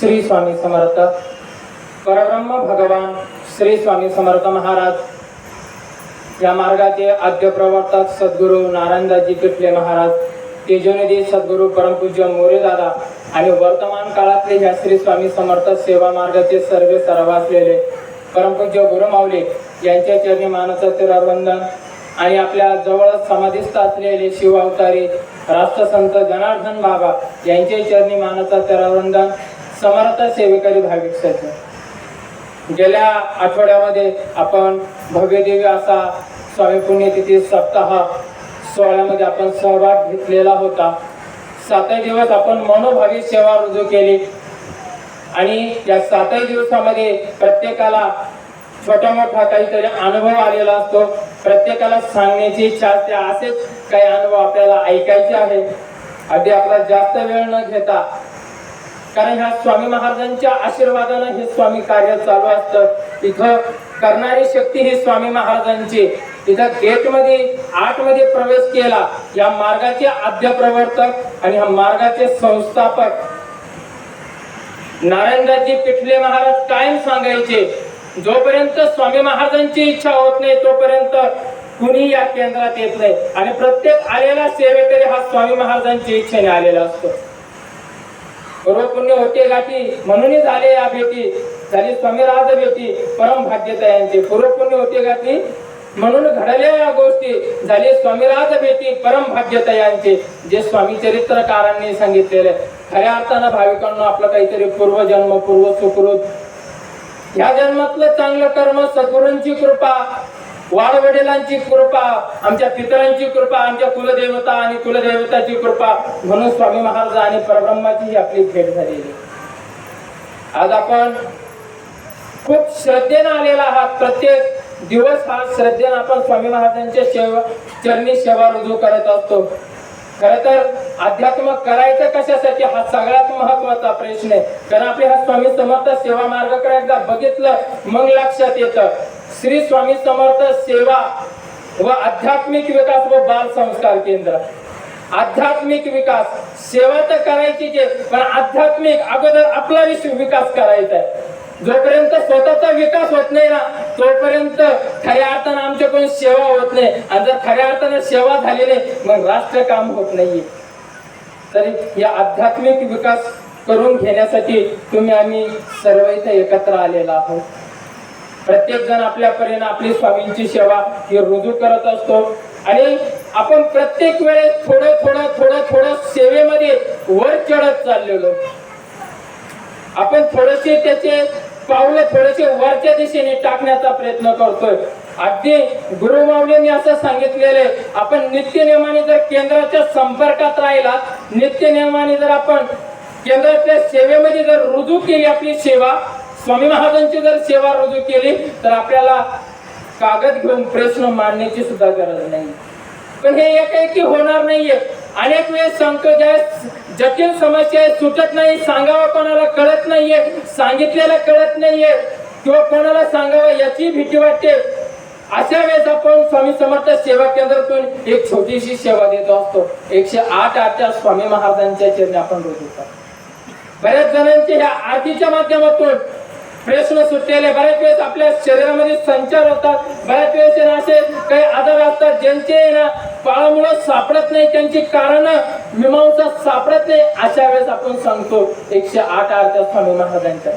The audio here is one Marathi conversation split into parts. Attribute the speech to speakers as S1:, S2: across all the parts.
S1: श्री स्वामी समर्थ. परब्रह्म भगवान श्री स्वामी समर्थ महाराज. या मार्गाचे आद्य प्रवर्तक सद्गुरू नारायणदाजी पिठले महाराज तेजोनिधी सद्गुरू परमपूज्य मोरेदादा आणि वर्तमान काळातले ह्या श्री स्वामी समर्थ सेवा मार्गाचे सर्वे सर्व असलेले परमपूज्य गुरुमाऊली यांच्या चरणी मानाचं तिरवंदन आणि आपल्या जवळच समाधीस्थ असलेले शिवावतारी राष्ट्रसंत जनार्दन बाबा यांचे चरणी मानाचा तिरवंदन समर्थ सेवेकरी भाविक सज्जन गेल्या आठवड्यामध्ये आपण भव्यदेवी असा स्वामी पुण्यतिथी सप्ताह सोहळ्यामध्ये आपण सहभाग घेतलेला होता. सातही दिवस आपण मनोभावी सेवा रुजू केली. आणि या सातही दिवसामध्ये प्रत्येकाला छोटा मोठा काहीतरी अनुभव आलेला असतो. प्रत्येकाला सांगण्याची इच्छा असते. असेच काही अनुभव आपल्याला ऐकायचे आहे अगदी आपला जास्त वेळ न घेता कारण ह्या स्वामी महाराजांच्या आशीर्वादानं हे स्वामी कार्य चालू असतं. इथं करणारी शक्ती ही स्वामी महाराजांची. इथं गेटमध्ये आठमध्ये प्रवेश केला. या मार्गाचे आद्य प्रवर्तक आणि ह्या मार्गाचे संस्थापक. नारायणदासजी पिठले महाराज कायम सांगायचे जोपर्यंत स्वामी महाराजांची इच्छा होत नाही तोपर्यंत कुणी या केंद्रात येत नाही. आणि प्रत्येक आलेला सेवेकरी हा स्वामी महाराजांची इच्छेने आलेला असतो. पूर्व पुण्य होते गाठी म्हणूनही झाले या भेटी. झाली स्वामी राज भेटी. परम भाग्यता यांची. पूर्व पुण्य होते गाठी म्हणून घडल्या या गोष्टी. झाली स्वामीराज भेटी. परम भाग्यता यांचे. जे स्वामी चरित्रकारांनी सांगितलेले. खऱ्या अर्थानं भाविकांना आपलं काहीतरी पूर्वजन्म पूर्व सुकृत ह्या जन्मातलं चांगलं कर्म सद्गुरूंची कृपा. वाडवडिलांची कृपा आमच्या पितरांची कृपा आमच्या कुलदेवता आणि कुलदेवताची कृपा म्हणून स्वामी महाराज आणि परब्रह्माची ही आपली भेट झालेली. आज आपण खूप श्रद्धेनं आलेला आहात. प्रत्येक दिवस हा श्रद्धेनं आपण स्वामी महाराजांच्या सेवा चरणी सेवा रुजू करत असतो. खर तर अध्यात्म करायचं कशासाठी? हा सगळ्यात महत्त्वाचा प्रश्न आहे. कारण आपले हा स्वामी समर्थ सेवा मार्गाकडे एकदा बघितलं मग लक्षात येतं. श्री स्वामी समर्थ सेवा व आध्यात्मिक विकास व बाल संस्कार केंद्र. आध्यात्मिक विकास. सेवा तर करायची आहे पण आध्यात्मिक अगोदर आपला विश्व विकास करायचा आहे. जोपर्यंत स्वतःचा विकास होत नाही ना तोपर्यंत खऱ्या अर्थानं आमच्याकडून सेवा होत नाही. आणि जर खऱ्या अर्थानं सेवा झाली नाही मग राष्ट्र काम होत नाहीये तरी या आध्यात्मिक विकास करून घेण्यासाठी तुम्ही आम्ही सर्व इथे एकत्र आलेला आहोत. प्रत्येक जण आपल्या परीने आपली स्वामींची सेवा ही रुजू करत असतो. आणि आपण प्रत्येक वेळेस थोडं थोडं थोडं थोडं सेवेमध्ये वर चढत चाललेलो. आपण थोडेसे त्याचे पावलं थोडेसे वरच्या दिशेने टाकण्याचा प्रयत्न करतोय. अगदी गुरुमाऊलींनी असं सांगितलेले आपण नित्य नियमाने जर केंद्राच्या संपर्कात राहिला नित्य नियमाने जर आपण केंद्राच्या सेवेमध्ये जर रुजू केली आपली सेवा स्वामी महाराजांची जर सेवा रुजू केली तर आपल्याला कागद घेऊन प्रश्न मांडण्याची सुद्धा गरज नाही. पण हे एकाएकी होणार नाहीये. अनेक वेळेस संकट आहे जटिल समस्या आहे सुटत नाही सांगावं कोणाला कळत नाहीये सांगितलेला कळत नाहीये. किंवा कोणाला सांगावा याची भीती वाटते. अशा वेळेस आपण स्वामी समर्थ सेवा केंद्रातून एक छोटीशी सेवा देत असतो. एकशे आठ आठच्या स्वामी महाराजांच्या चरणी आपण रोज होतात बऱ्याच जणांचे ह्या आरतीच्या माध्यमातून प्रश्न सुटलेले. बऱ्याच वेळेस आपल्या शरीरामध्ये संचार होतात. बऱ्याच वेळेस ना असे काही आजार असतात ज्यांचे ना पाळामुळं सापडत नाही. त्यांची कारण मीमांसा सापडत नाही. अशा वेळेस आपण सांगतो एकशे आठ अर्थ स्वामी महाराजांच्या.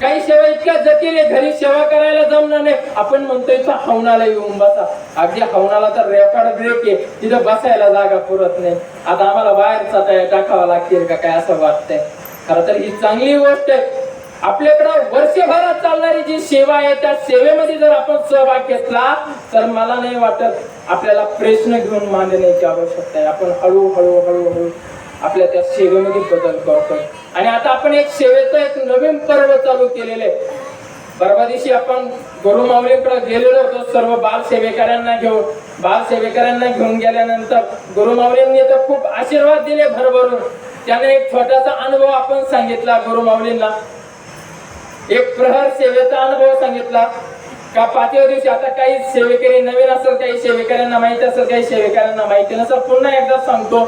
S1: काही सेवा इतक्या जटिल आहे. घरी सेवा करायला जमणार नाही. आपण म्हणतोय तर हवनाला येऊन बसा. अगदी हवनाला तर रेकॉर्ड ब्रेक आहे. तिथं बसायला जागा पुरत नाही. आता आम्हाला बाहेर चटाया टाकावा लागतील का काय असं वाटतंय. खरं तर ही चांगली गोष्ट आहे. आपल्याकडं वर्षभरात चालणारी जी सेवा आहे त्या सेवेमध्ये जर आपण सहभाग घेतला तर मला नाही वाटत आपल्याला प्रश्न घेऊन मांडण्याची आवश्यकता आहे. आपण हळूहळू हळूहळू आपल्या त्या सेवेमध्ये बदल करतोय. आणि आता आपण एक सेवेचं एक नवीन पर्व चालू केलेलं आहे. परवा दिवशी आपण गुरु माऊलीकडे गेलेलो होतो सर्व बाल सेवेकऱ्यांना घेऊन. बाल सेवेकऱ्यांना घेऊन गेल्यानंतर गुरु माऊलींनी तर खूप आशीर्वाद दिले भरभरून. त्याने एक छोटासा अनुभव आपण सांगितला गुरु माऊलींना. एक प्रहर सेवेचा अनुभव सांगितला. का पाचव्या दिवशी आता काही सेवेकरी नवीन असेल काही सेवेकऱ्यांना माहिती असेल काही सेवेकऱ्यांना माहिती नसेल पुन्हा एकदा सांगतो.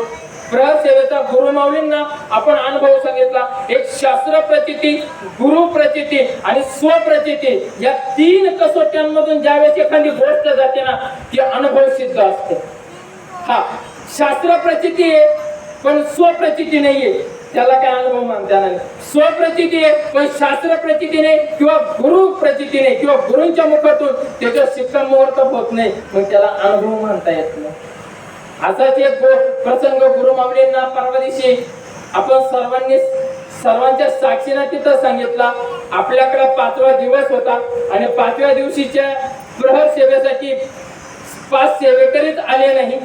S1: प्रहर सेवेचा गुरुमाऊलींना आपण अनुभव सांगितला. एक शास्त्र प्रचिती गुरु प्रचिती आणि स्वप्रचिती या तीन कसोट्यांमधून ज्यावेळेस एखादी गोष्ट जाते ना ती अनुभव सिद्ध असते. हा शास्त्र प्रचिती आहे पण स्वप्रचिती नाहीये. त्याला काय अनुभव मानता नाही. स्वप्रचिती आहे पण शास्त्र प्रचितीने किंवा गुरु प्रचितीने किंवा गुरूंच्या मुखातून त्याचं शिक्कामोर्तब होत नाही मग त्याला अनुभव मानता येत नाही. असाच एक प्रसंग गुरु मामलेंना परवा दिवशी आपण सर्वांनी सर्वांच्या साक्षीनं तिथं सांगितला आपल्याकडे पाचवा दिवस होता आणि पाचव्या दिवशीच्या प्रहर सेवेसाठी पाच सेवेकरीच आले नाही.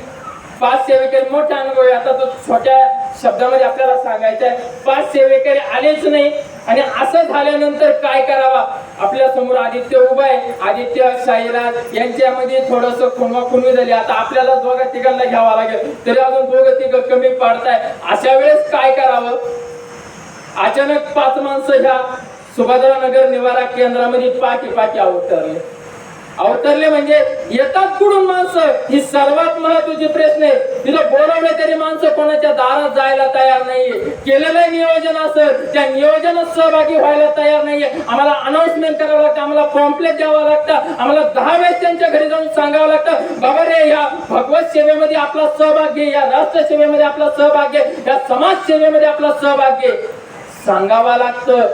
S1: पाच सेवेकरी मोठा अनुभव आहे. आता तो छोट्या शब्दामध्ये आपल्याला सांगायचा आहे पाच सेवेकरी आलेच नाही. आणि असं झाल्यानंतर काय करावा? आपल्यासमोर आदित्य उभा आहे. आदित्य साईराज यांच्यामध्ये थोडस खुणवा झाली. आता आपल्याला दोघा तिघांना घ्यावा लागेल. तरी अजून दोघं तिघ कमी पाडताय अशा वेळेस काय करावं? अचानक पाच माणसं ह्या सुभद्रानगर निवारा केंद्रामध्ये पाकी पाकी अवतरले. अवतरले म्हणजे येतात कुठून माणसं? ही सर्वात महत्वाची प्रश्न आहे. तिथं बोलवले तरी माणसं कोणाच्या दारात जायला तयार नाहीये. केलेलं नियोजन असेल त्या नियोजनात सहभागी व्हायला तयार नाहीये. आम्हाला अनाउन्समेंट करावं लागतं. आम्हाला पॉम्पलेट द्यावं लागतं. आम्हाला दहा वेळेस त्यांच्या घरी जाऊन सांगावं लागतं. बाबा रे या भगवत सेवेमध्ये आपला सहभाग घे. या राष्ट्र सेवेमध्ये आपला सहभाग घे. या समाज सेवेमध्ये आपला सहभाग घे. सांगावा लागतं.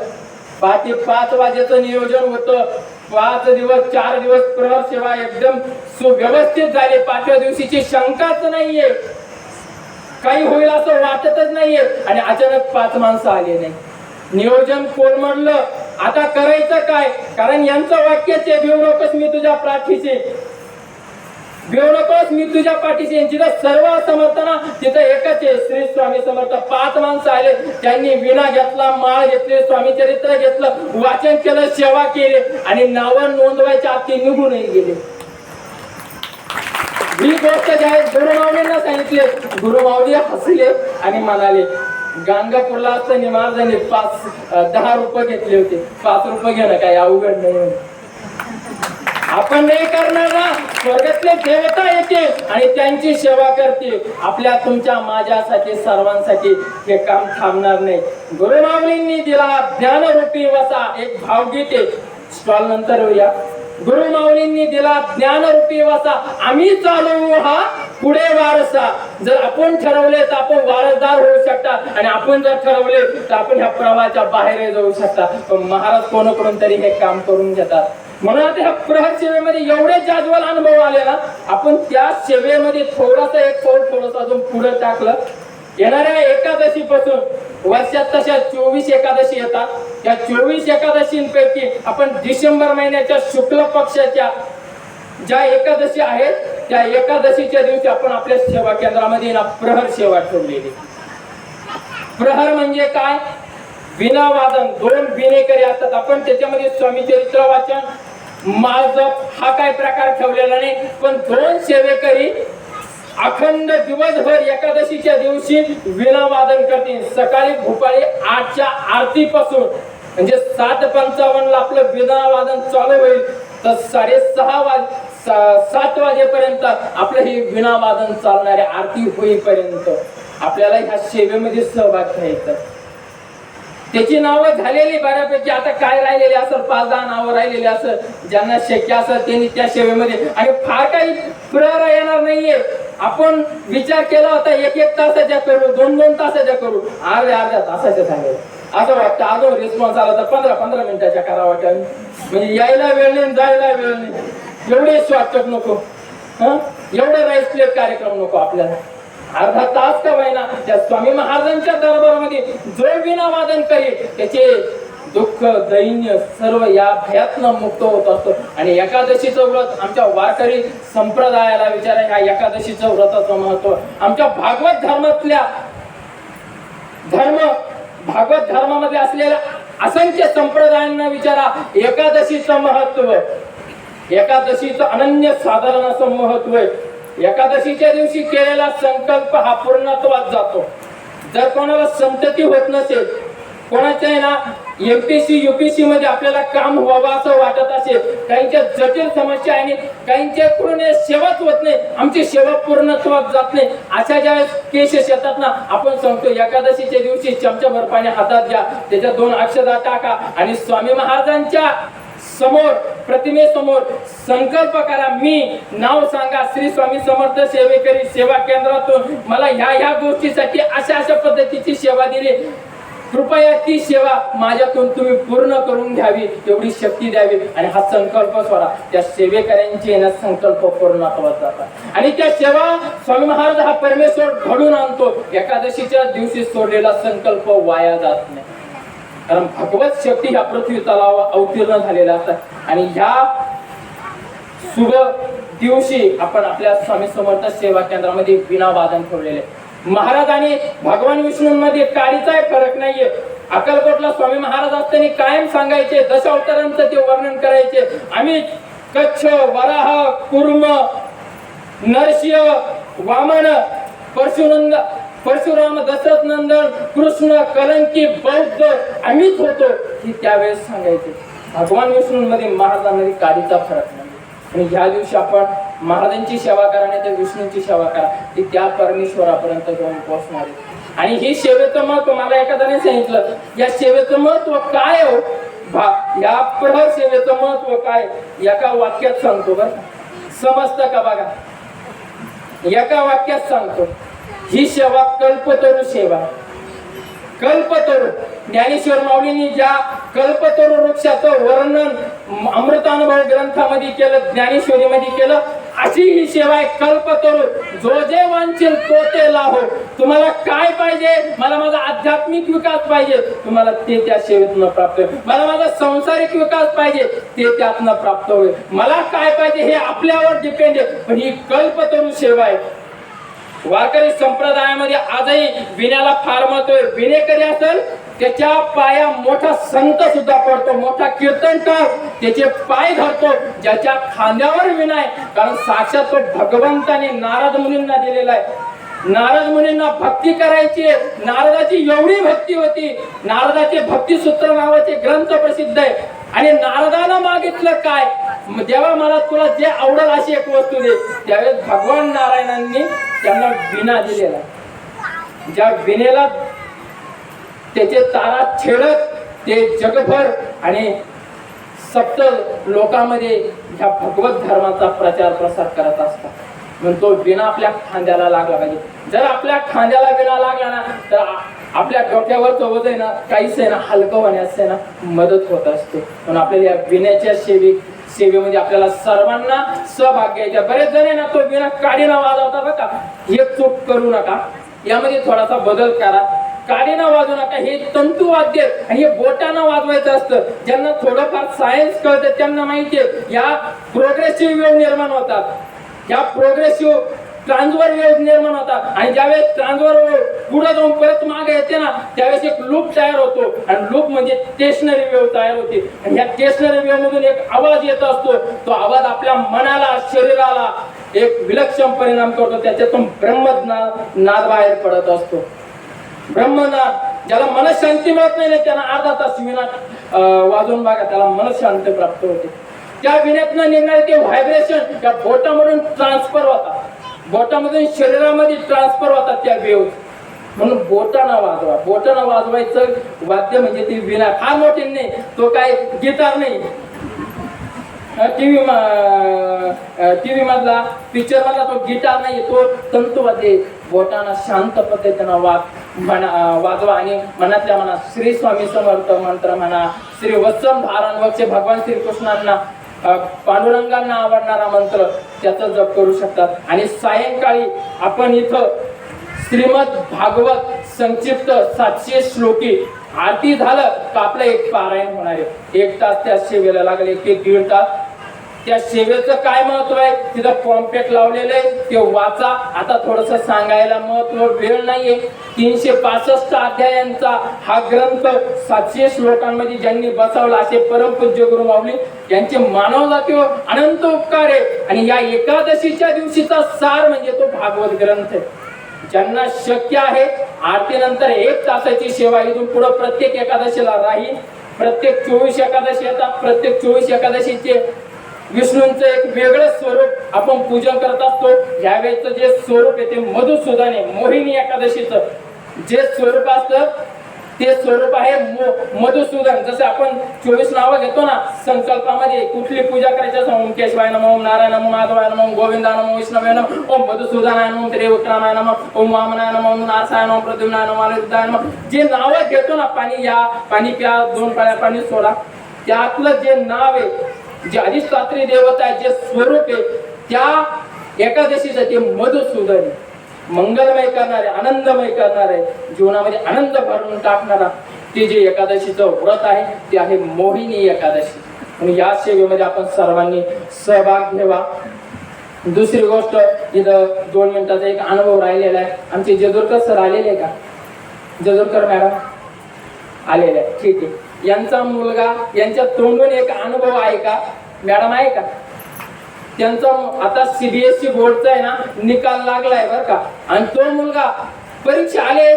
S1: पाच पाच वाजेचं नियोजन होतं. पाच दिवस चार दिवस प्रहर सेवा एकदम सुव्यवस्थित झाली. पाचव्या दिवशीची शंकाच नाहीये. काही होईल असं वाटतच नाहीये. आणि अचानक पाच माणसं आले नाही. नियोजन कोण म्हणलं आता करायचं काय? कारण यांचं वाक्यच आहे भिवू मी तुझ्या प्रार्थीचे. भिवू नकोस मी तुझ्या पाठीशी यांची तर सर्व समर्थना. तिथं एकच आहे श्री स्वामी समर्थ. पाच माणसं आले त्यांनी विणा घेतला माळ घेतली स्वामी चरित्र घेतलं वाचन केलं सेवा केली आणि नावं नोंदवायच्या आत निघूनही गेले. ही गोष्ट जी आहे गुरुमाऊलींना सांगितले गुरुमाऊली हसले आणि म्हणाले गांगापूरला असताना महाराजांनी पाच दहा रुपये घेतले होते. पाच रुपये घेणं काय अवघड नाही. म्हणून आपण नाही करणार ना. स्वर्गातले देवता येते आणि त्यांची सेवा करते आपल्या तुमच्या माझ्यासाठी सर्वांसाठी हे काम थांबणार नाही. गुरुमाऊलींनी दिला ज्ञानरूपी वसा एक भावगीत. स्टॉल नंतर होऊया गुरुमाऊलींनी दिला ज्ञानरूपी वसा. आम्ही चालवू हा पुढे वारसा. जर आपण ठरवले तर आपण वारसदार होऊ शकता आणि आपण जर ठरवले तर आपण ह्या प्रवाहाच्या बाहेर जाऊ शकता पण महाराज कोणाकडून तरी हे काम करून घेतात. म्हणून आता ह्या प्रहर सेवेमध्ये एवढे जाजवाल अनुभव आले ना आपण त्या सेवेमध्ये थोडासा एक पाऊल थोडस अजून पुढे टाकलं. येणाऱ्या एकादशी पासून वर्षात तशा चोवीस एकादशी येतात. त्या चोवीस एकादशींपैकी आपण डिसेंबर महिन्याच्या शुक्ल पक्षाच्या ज्या एकादशी आहेत त्या एकादशीच्या दिवशी आपण आपल्या सेवा केंद्रामध्ये ना प्रहर सेवा ठेवलेली. प्रहर म्हणजे काय? विना वादन दोन विनेकरी असतात. आपण त्याच्यामध्ये स्वामी चरित्र वाचन माळजप हा काय प्रकार ठेवलेला नाही. पण दोन सेवेकरी अखंड दिवसभर एकादशीच्या दिवशी विना वादन करतील. सकाळी भोपाळी आठच्या आरतीपासून म्हणजे सात पंचावन्नला आपलं विना वादन चालू होईल. तर साडेसहा वाज सात वाजेपर्यंत आपलं हे विना वादन चालणाऱ्या आरती होईपर्यंत आपल्याला ह्या सेवेमध्ये सहभाग घ्यायचा. त्याची नावं झालेली बऱ्यापैकी. आता काय राहिलेली असेल पाच दहा नावं राहिलेली असेल ज्यांना शक्य असं त्यांनी त्या सेवेमध्ये. आणि फार काही पुरारा येणार नाहीये. आपण विचार केला होता एक एक तासाच्या करू दोन दोन तासाच्या करू. अर्ध्या अर्ध्या तासाच्या सांगेल. असं वाटतं. अजून रिस्पॉन्स आला तर पंधरा पंधरा मिनिटाच्या करावा का म्हणजे यायला वेळ नाही जायला वेळ नाही. एवढे शॉर्टकट नको. हं? एवढे राईस प्लेट कार्यक्रम नको आपल्याला. अर्धा तास का होईना त्या स्वामी महाराजांच्या दरबारामध्ये जो विना वादन करेल त्याचे दुःख दैन्य सर्व या भयातनं मुक्त होत असतो. आणि एकादशीचं व्रत आमच्या वारकरी संप्रदायाला विचारा या एकादशीचं व्रताचं महत्त्व आमच्या भागवत धर्मातल्या धर्म भागवत धर्मामध्ये असलेल्या असंख्य संप्रदायांना विचारा एकादशीचं महत्त्व एकादशीचं अनन्य साधारण असं महत्त्व आहे. एकादशीच्या दिवशी केलेला संकल्प हा पूर्णत्वात जातो. जर कोणाला संतती होत नसेल कोणाच्या ना एमपीसी युपीसी मध्ये आपल्याला काम व्हावं असं वाटत असेल काहींच्या जटिल समस्या आहे काहींच्या काहींच्याकडून हे सेवाच होत नाही आमची सेवा पूर्णत्वात जात नाही. अशा ज्या केसेस येतात ना आपण सांगतो एकादशीच्या दिवशी चमचाभर पाणी हातात घ्या त्याच्यात दोन अक्षदा टाका आणि स्वामी महाराजांच्या समोर प्रतिमेसमोर संकल्प करा. मी नाव सांगा. श्री स्वामी समर्थ सेवेकरी सेवा केंद्रातून मला ह्या ह्या गोष्टीसाठी अशा अशा पद्धतीची सेवा दिली. कृपया ती सेवा माझ्यातून तुम्ही पूर्ण करून घ्यावी एवढी शक्ती द्यावी आणि हा संकल्प सोडा. त्या सेवेकऱ्यांची ना संकल्प पूर्णत्वात जातात. आणि त्या सेवा स्वामी महाराज हा परमेश्वर घडून आणतो. एकादशीच्या दिवशी सोडलेला संकल्प वाया जात नाही. कारण भगवत शक्ती ह्या पृथ्वी तलावा अवतीर्ण झालेल्या असतात. आणि ह्या शुभ दिवशी आपण आपल्या स्वामी समर्थ सेवा केंद्रामध्ये विना वादन ठेवलेले महाराज आणि भगवान विष्णूंमध्ये काळीचाही फरक नाहीये. अक्कलकोटला स्वामी महाराज असताना कायम सांगायचे दशावतारांचं ते वर्णन करायचे. आम्ही कच्छ वराह कुर्म नरसिंह वामन परशुनंद परशुराम दशरथ नंदन कृष्ण कलंकी बौद्ध आम्हीच होतो हे त्यावेळेस सांगायचे. भगवान विष्णूंमध्ये महाराजांमध्ये काडीचा फरक नाही. आणि ह्या दिवशी आपण महाराजांची सेवा करा नाही तर विष्णूंची सेवा करा. ती त्या परमेश्वरापर्यंत जाऊन पोहोचणार आहे. आणि ही सेवेचं महत्त्व मला एखाद्याने सांगितलं. या सेवेचं महत्त्व काय हो? या प्रहर सेवेचं महत्त्व काय? एका वाक्यात सांगतो बरं समजतं का बघा? एका वाक्यात सांगतो. ही सेवा कल्पतरू सेवा. आहे. कल्पतरू. ज्ञानेश्वर माऊलींनी ज्या कल्पतरू वृक्षाचं वर्णन अमृतानुभव ग्रंथामध्ये केलं ज्ञानेश्वरीमध्ये केलं अशी ही सेवा आहे कल्पतरू. जो जे वांछेल तो ते लाहो. तुम्हाला काय पाहिजे? मला माझा आध्यात्मिक विकास पाहिजे. तुम्हाला ते त्या सेवेतनं प्राप्त होईल. मला माझा संसारिक विकास पाहिजे. ते त्यातनं प्राप्त होईल. मला काय पाहिजे हे आपल्यावर डिपेंड आहे. पण ही कल्पतरू सेवा आहे. वारकरी संप्रदायामध्ये आजही विण्याला फार महत्त्व आहे. विनेकरी असेल? त्याच्या पाया मोठा संत सुद्धा पडतो मोठा कीर्तनकार त्याचे पाय धरतो ज्याच्या खांद्यावर विना आहे. कारण साक्षात तो भगवंताने नारद मुनींना दिलेला आहे. नारद मुनींना भक्ती करायची नारदाची एवढी भक्ती होती. नारदाचे भक्तिसूत्र नावाचे ग्रंथ प्रसिद्ध आहे. आणि नारदाला मागितलं काय? देवा मला तुला जे आवडेल अशी एक वस्तू दे. त्यावेळेस भगवान नारायणांनी त्यांना विना दिलेला. ज्या विनेला त्याचे तारा छेडत ते जगभर आणि सप्त लोकांमध्ये ह्या भगवत धर्माचा प्रचार प्रसार करत असतात. म्हणून तो विना आपल्या खांद्याला लागला पाहिजे. जर आपल्या खांद्याला विना लागला ना तर आपल्या डोक्यावरचं वजन ना काहीच आहे ना हलकं होण्यास आहे ना मदत होत असते. म्हणून आपल्याला या विण्याच्या सेवे सेवेमध्ये आपल्याला सर्वांना सहभाग घ्यायचा. बरेच जण आहे ना तो विना काडीना वाजवता बरं का. हे चूक करू नका. यामध्ये थोडासा बदल करा. काडीना वाजू नका. हे तंतुवाद्य आणि हे बोटांना वाजवायचं असतं. ज्यांना थोडंफार सायन्स कळतं त्यांना माहिती या प्रोग्रेसिव्ह वेळ निर्माण होतात. या प्रोग्रेसिव्ह ट्रान्सवर वेव्ह निर्माण होतात आणि ज्यावेळेस ट्रान्सवर पुढे जाऊन परत मागे येते ना त्यावेळेस एक लूप तयार होतो. आणि लूप म्हणजे स्टेशनरी वेव तयार होते. आणि ह्या स्टेशनरी वेव मधून एक आवाज येत असतो. तो आवाज आपल्या मनाला शरीराला एक विलक्षण परिणाम करतो. त्याच्यातून ब्रह्मज्ञान नाद बाहेर पडत असतो. ब्रह्मनाद ज्याला मनशांती मिळत नाही ना, त्याला अर्धा तास विना वाजून बघा त्याला मनशांती प्राप्त होते. त्या विण्यातनं निघणारे ते व्हायब्रेशन त्या बोटामधून ट्रान्सफर होतात. बोटामधून शरीरामध्ये ट्रान्सफर होतात त्या वेव. म्हणून बोटाना वाजवा. बोटाना वाजवायचं वाद्य म्हणजे ती विना. फार मोठी नाही. तो काय गिटार नाही. टीव्ही टीव्ही मधला पिक्चर मधला तो गिटार नाही तो तंतुवाद्य बोटाना शांत पद्धतीनं वाद म्हणा वाजवा आणि मनातल्या मनात श्री स्वामी समर्थ मंत्र म्हणा श्री वत्सम धारण वक्षे भगवान श्रीकृष्णांना पांडुरंगांना आवडणारा मंत्र त्याचा जप करू शकतात. आणि सायंकाळी आपण इथं श्रीमद भागवत संक्षिप्त सातशे श्लोकी आरती झालं का आपलं एक पारायण होणार आहे. एक तास त्या सेवेला लागले एक ते दीड तास. त्या सेवेचं काय महत्त्व आहे? तिथं पॉम्पेट लावलेलं आहे. ते वाचा. आता थोडस सांगायला महत्त्व वेळ नाहीये. तीनशे पासष्ट अध्यायांचा हा ग्रंथ सातशे श्लोकांमध्ये ज्यांनी बसवला असे परमपूज्य गुरु माऊली यांचे मानव जातीवर अनंत उपकार आहे. आणि या एकादशीच्या दिवशीचा सार म्हणजे तो भागवत ग्रंथ आहे. ज्यांना शक्य आहे आरतीनंतर एक तासाची सेवा इथून पुढे प्रत्येक एकादशीला राहील. प्रत्येक चोवीस एकादशी येतात प्रत्येक चोवीस एकादशीचे विष्णूंचं एक वेगळं स्वरूप आपण पूजन करत असतो. यावेळेचं जे स्वरूप आहे ते मधुसूदन आहे. मोहिनी एकादशीचं जे स्वरूप असतं ते स्वरूप आहे मधुसूदन. जसं आपण चोवीस नावं घेतो ना संकल्पामध्ये कुठली पूजा करायची असं ओम केशवाय नम ओम नारायण नम माधवाय नम गोविंदा नम विष्णवे नम ओम मधुसूदनाय नम त्रिविक्रमाय नम ओम वामनाय नम ओम नारसाय नम प्रद्युम्नाय नम अनिरुद्धाय नम. जे नावं घेतो ना पाणी या पाणी प्या दोन पाण्या पाणी सोडा. त्यातलं जे नाव आहे जे अधिष्ठात्री देवता आहे जे स्वरूप आहे त्या एकादशीचं ते मधुसूदन मंगलमय करणारे आनंदमय करणारे जीवनामध्ये आनंद भरून टाकणारा ते जे एकादशीचं व्रत आहे ते आहे मोहिनी एकादशी. आणि या सेवेमध्ये आपण सर्वांनी सहभाग घ्यावा. दुसरी गोष्ट इथं दोन मिनिटाचा एक अनुभव राहिलेला आहे. आमचे जेजूरकर सर आलेले आहे का? जेजूरकर मॅडम? आलेले आहे ठीक आहे. यांचा मुलगा यांच्या तोंडून एक अनुभव आहे का? मॅडम आहे का? त्यांचा आता सीबीएसई बोर्डचा आहे ना निकाल लागलाय बरं का. आणि तो मुलगा परीक्षा आले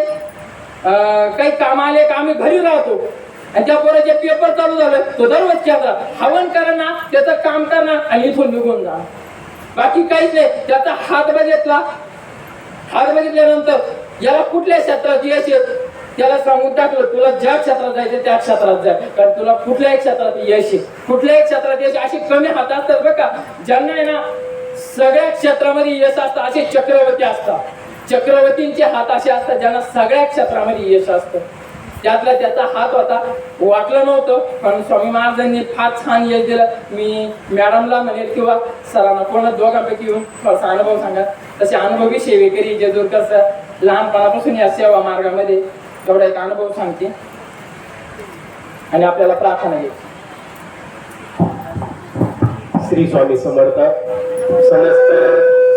S1: काही काम आले का आम्ही घरी राहतो. आणि त्या पोराचे पेपर चालू झालं. तो दररोज हवन करणं त्याचं काम करणार आणि इथून निघून जा. बाकी काहीच नाही. त्याचा हात बघितला. हात बघितल्यानंतर याला कुठल्या क्षेत्रात यश येत? त्याला सांगून टाकलं तुला ज्या क्षेत्रात जायचं त्या क्षेत्रात जाय कारण तुला कुठल्याही क्षेत्रात यश कुठल्याही क्षेत्रात यश अशी कमी हात असतात बरं का. ज्यांना आहे ना सगळ्या क्षेत्रामध्ये यश असतं असे चक्रवर्ती असतात. चक्रवर्तींचे हात असे असतात ज्यांना सगळ्या क्षेत्रामध्ये यश असतं. त्यातला त्याचा हात होता वाटलं नव्हतं पण स्वामी महाराजांनी फार छान यश दिलं. मी मॅडमला म्हणेल किंवा सरांना कोणा दोघांपैकी येऊन थोडासा अनुभव सांगा. तसे अनुभवी सेवेकरी जेजूरकर सर लहानपणापासून या सेवा मार्गामध्ये एवढा एक अनुभव सांगते. आणि आपल्याला प्रार्थना आहे.
S2: श्री स्वामी समर्थ समस्त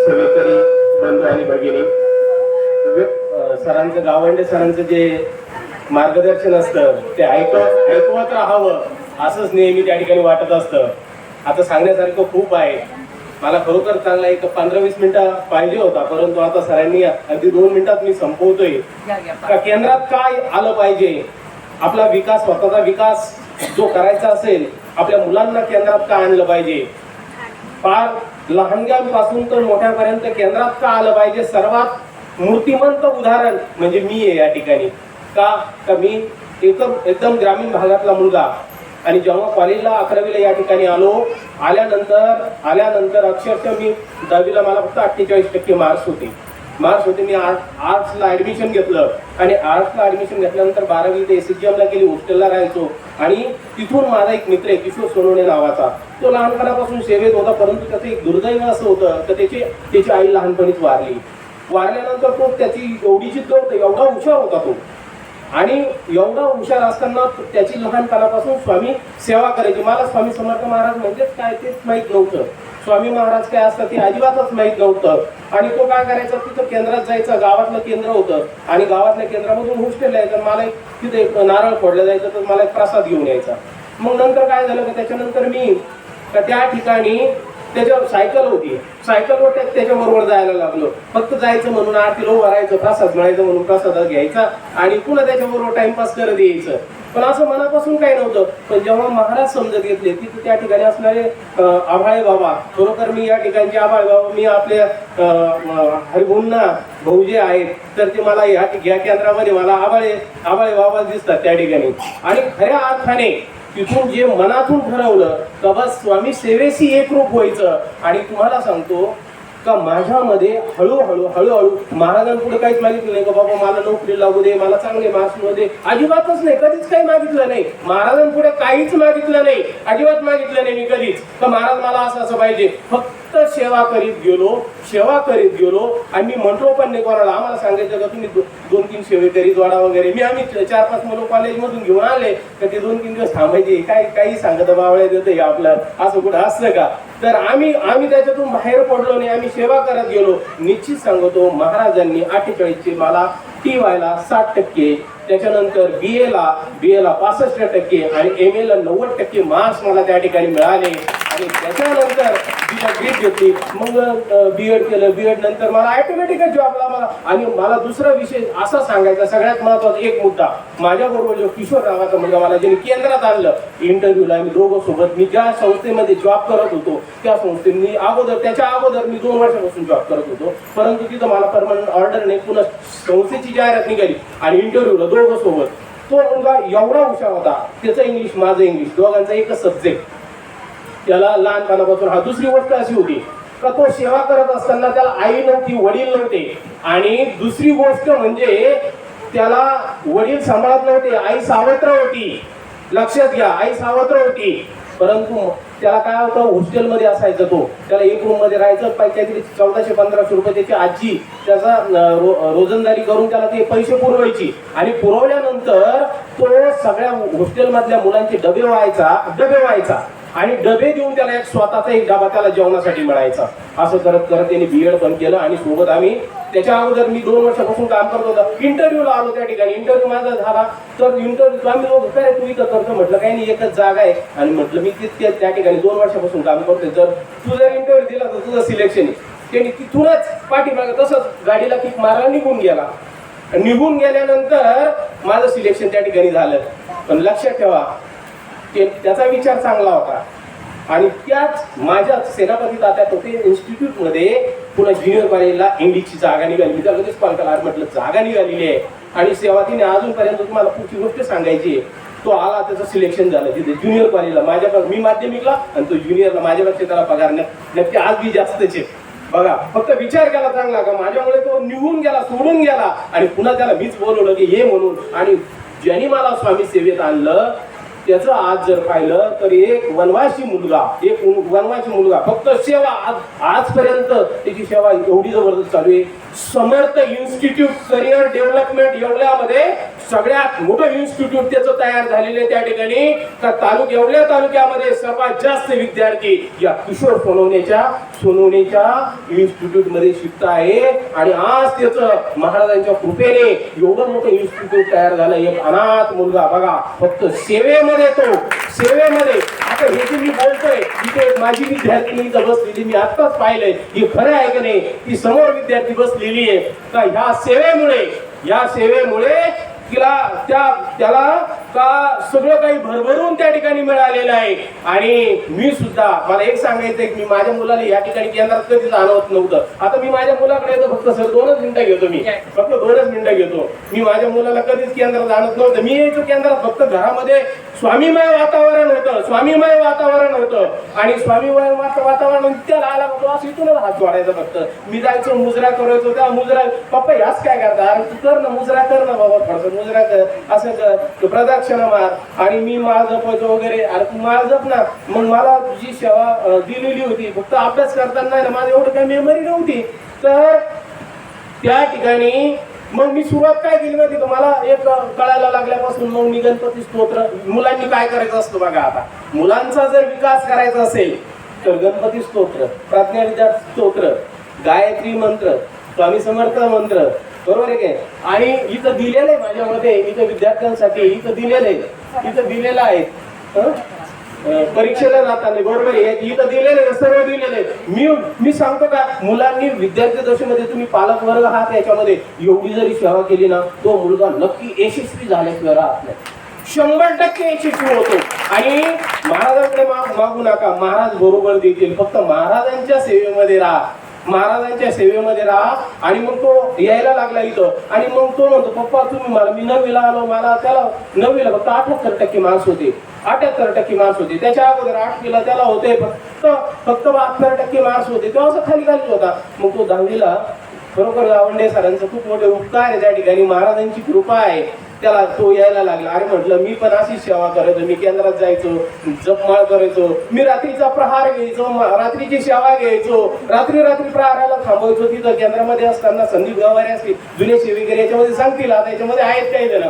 S2: सेवेकरी बंधू आणि भगिनी सरांचं गावंडे सरांचं जे मार्गदर्शन असतं ते ऐकत ऐकवत राहावं असंच नेहमी त्या ठिकाणी वाटत असतं. आता सांगण्यासारखं खूप आहे. मला खरोखर चांगला एक पंधरा वीस मिनिटं पाहिजे होता परंतु आता सरांनी अगदी दोन मिनिटात मी संपवतोय. का केंद्रात काय आलं पाहिजे? आपला विकास स्वतःचा विकास जो करायचा असेल आपल्या मुलांना केंद्रात का आणलं पाहिजे? फार लहानग्यांपासून तर मोठ्यापर्यंत केंद्रात का आलं पाहिजे? सर्वात मूर्तिमंत उदाहरण म्हणजे मी आहे या ठिकाणी. का? का मी एकदम एकदम ग्रामीण भागातला मुलगा. आणि जेव्हा कॉलेजला अकरावीला या ठिकाणी आलो आल्यानंतर आल्यानंतर अक्षरशः मी दहावीला मला फक्त अठ्ठेचाळीस टक्के मार्क्स होते. मार्क्स होते मी आर्ट आर्ट्सला ऍडमिशन घेतलं. आणि आर्ट्सला ऍडमिशन घेतल्यानंतर बारावी ते एस ला गेली हॉस्टेलला राहायचो. आणि तिथून माझा एक मित्र आहे किशोर सोनवणे नावाचा. तो लहानपणापासून सेवेत होता परंतु त्याचं एक दुर्दैव असं होतं तर त्याची त्याची आई लहानपणीच वारली. वारल्यानंतर तो त्याची एवढी जिद्द होती एवढा हुशार होता तो. आणि एवढा हुशार असताना त्याची लहानपणापासून स्वामी सेवा करायची. मला स्वामी समर्थ महाराज म्हणजेच काय तेच माहीत नव्हतं. स्वामी महाराज काय असतात ते अजिबातच माहीत नव्हतं. आणि तो काय करायचा? तिथं केंद्रात जायचा गावातलं केंद्र होतं. आणि गावातल्या केंद्रामधून हॉस्टेल यायचं. मला एक तिथे एक नारळ फोडलं जायचं तर मला एक प्रसाद घेऊन यायचा. मग नंतर काय झालं का? त्याच्यानंतर मी त्या ठिकाणी त्याच्यावर सायकल होती. सायकलवर त्याच्याबरोबर जायला लागलो. फक्त जायचं म्हणून आरतीला भरायचं प्रसाद मिळायचं म्हणून प्रसाद घ्यायचा आणि पुन्हा त्याच्याबरोबर टाइमपास करत यायचं. पण असं मनापासून काही नव्हतं. पण जेव्हा महाराज समजत घेतले तिथे त्या ठिकाणी असणारे आभाळे बाबा खरोखर मी या ठिकाणचे आभाळे बाबा मी आपल्या हरिभूंना भाऊ जे आहेत तर ते मला या या केंद्रामध्ये मला आभाळे आभाळे बाबा दिसतात त्या ठिकाणी. आणि खऱ्या अर्थाने तिथून जे मनातून ठरवलं का बस स्वामी सेवेशी एकरूप व्हायचं. आणि तुम्हाला सांगतो का माझ्यामध्ये हळूहळू हळूहळू महाराजांपुढे काहीच मागितलं नाही का बाबा मला नोकरी लागू दे मला चांगले मार्क्स मिळू दे. अजिबातच नाही कधीच काही मागितलं नाही. महाराजांपुढे काहीच मागितलं नाही. अजिबात मागितलं नाही मी कधीच. का महाराज मला असं असं पाहिजे फक्त सेवा करीत गेलो सेवा करीत गेलो. आणि मी म्हटलो पण नाही कोणाला आम्हाला सांगायचं का तुम्ही दोन तीन सेवेकरी जोडा वगैरे. मी आम्ही चार पाच मुलं कॉलेजमधून घेऊन आले तर ते दोन तीन दिवस थांबायचे. काय काही सांगत बावळ्या देतं हे आपलं. असं कुठं असलं का? तर आम्ही आम्ही त्याच्यातून बाहेर पडलो नाही आम्ही सेवा करत गेलो. निश्चित सांगतो महाराजांनी अठ्ठेचाळीसचे मला टी वायला साठ टक्के त्याच्यानंतर बी एला बी एला पासष्ट टक्के आणि एम एला नव्वद टक्के मार्क्स मला त्या ठिकाणी मिळाले. त्याच्यानंतर तिला बीट घेतली. मग बी एड केलं. बी एड नंतर मला ऑटोमॅटिकच जॉबला मला आणि मला दुसरा विषय असा सांगायचा सगळ्यात महत्त्वाचा एक मुद्दा. माझ्या बरोबर जो किशोर नावाचा मुलगा मला ज्याने केंद्रात आणलं इंटरव्ह्यूला मी दोघंसोबत मी ज्या संस्थेमध्ये जॉब करत होतो त्या संस्थेत मी अगोदर त्याच्या अगोदर मी दोन वर्षापासून जॉब करत होतो. परंतु तिथं मला परमनंट ऑर्डर नाही पुन्हा संस्थेची जाहिरात निघाली आणि इंटरव्ह्यूला दोघंसोबत तो मुलगा एवढा हुशार होता त्याचं इंग्लिश माझं इंग्लिश दोघांचा एकच सब्जेक्ट त्याला लहानपणापासून हा दुसरी गोष्ट अशी होती. का तो सेवा करत असताना त्याला आई नव्हती वडील नव्हते. आणि दुसरी गोष्ट म्हणजे त्याला वडील सांभाळत नव्हते. आई सावत्र होती. लक्षात घ्या आई सावत्र होती. परंतु त्याला काय होतं? हॉस्टेलमध्ये असायचं तो. त्याला एक रूममध्ये राहायचं काहीतरी चौदाशे पंधराशे रुपये त्याची आजी त्याचा रो- रोजंदारी करून त्याला ते पैसे पुरवायची. आणि पुरवल्यानंतर तो सगळ्या हॉस्टेलमधल्या मुलांचे डबे व्हायचा डबे व्हायचा. आणि डबे देऊन त्याला एक स्वतःचा एक डबा त्याला जेवणासाठी मिळायचा. असं करत करत त्यांनी बीएड पण केलं आणि सोबत आम्ही त्याच्या अगोदर मी दोन वर्षापासून काम करत होतो. इंटरव्ह्यूला आलो त्या ठिकाणी. इंटरव्ह्यू माझा झाला. तर इंटरव्ह्यू आम्ही लोक काय तू इथं करतो म्हटलं काही नाही एकच जागा आहे. आणि म्हटलं मी तितके त्या ठिकाणी दोन वर्षापासून काम करतोय. जर तू जर इंटरव्ह्यू दिला तर तुझं सिलेक्शन आहे. त्यांनी तिथूनच पाठीमागं तसंच गाडीला किक मारायला निघून गेला. निघून गेल्यानंतर माझं सिलेक्शन त्या ठिकाणी झालं. पण लक्षात ठेवा ते त्याचा विचार चांगला होता. आणि त्याच माझ्या सेनापती तात्यात होते इन्स्टिट्यूटमध्ये पुन्हा ज्युनियर कॉलेजला इंग्लिशची जागा निघाली. मी लगेच कॉल केला म्हटलं जागा निघालेली आहे. आणि सेवा तिने अजूनपर्यंत तुम्हाला पुढची गोष्ट सांगायची तो आला त्याचं सिलेक्शन झालं. तिथे ज्युनियर कॉलेजला माझ्या मी माध्यमिकला आणि तो ज्युनियरला माझ्यापेक्षा त्याला पगार नाही. नक्की आज बी जास्तच आहे. बघा फक्त विचार केला चांगला का? माझ्यामुळे तो निघून गेला सोडून गेला. आणि पुन्हा त्याला मीच बोलवलं की ये म्हणून. आणि ज्यांनी मला स्वामी सेवेत आणलं त्याचं आज जर पाहिलं तर एक वनवासी मुलगा एक वनवासी मुलगा फक्त सेवा आज आजपर्यंत त्याची सेवा एवढी जबरदस्त चालू आहे. समर्थ इन्स्टिट्यूट करिअर डेव्हलपमेंट एवढ्यामध्ये सगळ्यात मोठं इन्स्टिट्यूट त्याचं तयार झालेलं आहे त्या ठिकाणी. तर तालुक एवढ्या तालुक्यामध्ये सर्वात जास्त विद्यार्थी या किशोर सोनवण्याच्या सोनवण्याच्या इन्स्टिट्यूटमध्ये शिकत आहे. आणि आज त्याचं महाराजांच्या कृपेने एवढं मोठं इन्स्टिट्यूट तयार झालं. एक अनाथ मुलगा बघा फक्त सेवेमध्ये तो सेवेमध्ये. आता हे जे मी बोलतोय तिथे माझी विद्यार्थिनी इथं बसलेली मी आत्ताच पाहिलंय. हे खरं आहे की नाही? ती समोर विद्यार्थी बसलेली आहे. का ह्या सेवेमुळे या सेवेमुळे तिला त्या त्याला का सगळं काही भरभरून त्या ठिकाणी मिळालेलं आहे? आणि मी सुद्धा मला एक सांगायचं की मी माझ्या मुलाला या ठिकाणी केंद्रात कधीच आणवत नव्हतं. आता मी माझ्या मुलाकडे येतो फक्त सर दोनच मिनिटं घेतो मी. फक्त दोनच मिनिटं घेतो. मी माझ्या मुलाला कधीच केंद्रात आणत नव्हतं. मी यायचो केंद्रात फक्त घरामध्ये. स्वामीमय वातावरण होतं स्वामीमय वातावरण होतं. आणि स्वामीमय वातावरण त्याला आला होतो असं इथूनच हात जोडायचा फक्त. मी जायचो मुजरा करायचो त्या मुजरा पप्पा याच काय करता? अरे तू कर ना मुजरा कर ना बाबा थोडस मुजरा कर. असं कर. तू प्रदक्षिणा मार. आणि मी माळ जपायचो वगैरे. अरे तू माळ जप ना. मग मला तुझी सेवा दिलेली होती. फक्त अभ्यास करताना ना माझं एवढं काही मेमरी नव्हती. तर त्या ठिकाणी मग मी सुरुवात काय केली माहिती तुम्हाला एक कळायला लागल्यापासून मग मी गणपती स्तोत्र मुलांनी काय करायचं असतं बघा आता. मुलांचा जर विकास करायचा असेल तर गणपती स्तोत्र प्राज्ञाविद्या स्तोत्र गायत्री मंत्र स्वामी समर्थ मंत्र बरोबर आहे काय आणि इथं दिलेलं आहे माझ्यामध्ये इथं विद्यार्थ्यांसाठी इथं दिलेलं आहे इथं दिलेलं आहे. परीक्षेला जाताना बरोबर आहे. इथं दिलेले सर्व दिलेले मी मी सांगतो का मुलांनी विद्यार्थी दशेमध्ये तुम्ही पालक वर्ग आहात याच्यामध्ये एवढी जरी सेवा केली ना तो मुलगा नक्की यशस्वी झाल्याशिवाय राहत नाही. शंभर टक्के यशस्वी होतो. आणि महाराजांकडे माग मागू नका. महाराज बरोबर देतील. फक्त महाराजांच्या सेवेमध्ये राहा. महाराजांच्या सेवेमध्ये राहा आणि मग तो यायला लागला इथं. आणि मग तो म्हणतो पप्पा तुम्ही मला मी नववीला आलो मला त्याला नववीला फक्त अठ्याहत्तर टक्के मार्क्स होते. अठ्याहत्तर टक्के मार्क्स होते. त्याच्या अगोदर आठवीला त्याला होते फक्त फक्त बहात्तर टक्के मार्क्स होते. तेव्हा असं खाली खाली होता. मग तो दहावीला खरोखर गावंडे सरांचं खूप मोठे उपकार आहे. त्या ठिकाणी महाराजांची कृपा आहे. त्याला तो यायला लागला. अरे म्हटलं मी पण अशीच सेवा करायचो मी केंद्रात जायचो जपमाळ करायचो मी रात्रीचा प्रहार घ्यायचो रात्रीची सेवा घ्यायचो रात्री रात्री प्रहाराला थांबवायचो तिथं केंद्रामध्ये असताना संदीप गवारे असतील जुने सेवेकरी याच्यामध्ये सांगतील आता याच्यामध्ये आहेत काही जण.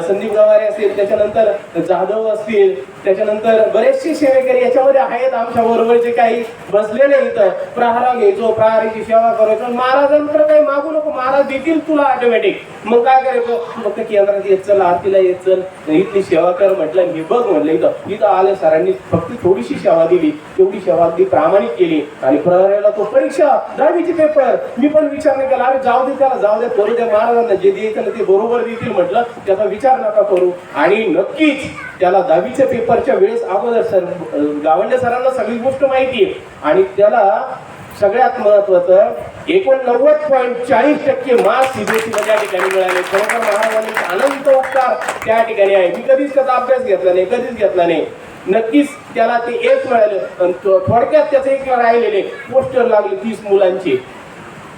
S2: संदीप गवारे असतील त्याच्यानंतर जाधव असतील त्याच्यानंतर बरेचसे सेवेकरी याच्यामध्ये आहेत आमच्या बरोबरचे काही बसलेले इथं. प्रहारा घ्यायचो प्रहाराची सेवा करायचो महाराजांकडे काही मागू नको महाराज देतील तुला ऑटोमॅटिक मग काय करायचं? फक्त केंद्रात येत चल आरतीला येत चल. इथली सेवा कर म्हटलं हे बघ म्हटलं इथं. इथं आले सरांनी फक्त थोडीशी सेवा दिली. तेवढी सेवा अगदी प्रामाणिक केली. आणि प्रहराला तो परीक्षा दहावीचे पेपर मी पण विचार नाही केला. अरे जाऊ दे त्याला जाऊ दे करू दे महाराजांना. जे द्यायचं ते बरोबर देतील म्हटलं. त्याचा विचार नका करू. आणि नक्कीच त्याला दहावीच्या पेपरच्या वेळेस अगोदर सर गावंडे सरांना सगळी गोष्ट माहिती आहे. आणि त्याला सगळ्यात महत्वाचं एकोणनव्वद पॉईंट चाळीस टक्के मार्क्स सीबीएसई मध्ये या ठिकाणी मिळाले. खरोखर महाराजांचे अनंत उपकार त्या ठिकाणी आहे. मी कधीच त्याचा अभ्यास घेतला नाही कधीच घेतला नाही. नक्कीच त्याला ते एक मिळाले. पण थोडक्यात त्याचं एक राहिलेले पोस्टर लागले तीस मुलांची.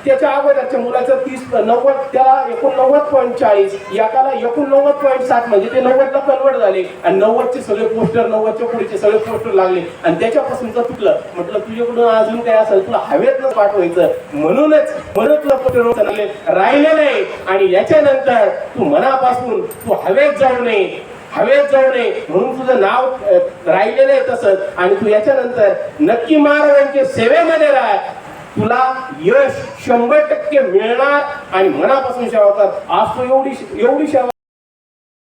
S2: त्याच्या अगोदरच्या मुलाचं तीस नव्वद त्याला एकोणनव्वद पॉईंट चाळीस एकाला एकोणनव्वद पॉईंट सात म्हणजे ते नव्वदला कन्वर्ट झाले. आणि नव्वदचे सगळे पोस्टर नव्वदच्या पुढचे सगळे पोस्टर लागले. आणि त्याच्यापासून तर तुटलं म्हटलं तुझ्याकडून अजून काय असेल तुला हवेत पाठवायचं. म्हणूनच म्हणून तुला पोस्टर चालले राहिले नाही. आणि याच्यानंतर तू मनापासून तू हवेत जाऊ नये. हवेत जाऊ नये. म्हणून तुझं नाव राहिलेलं आहे तसंच. आणि तू याच्यानंतर नक्की महाराजांच्या सेवेमध्ये राह. तुला यश शंभर टक्के मिळणार आणि मनापासून सेवा कर आज तू एवढी एवढी सेवा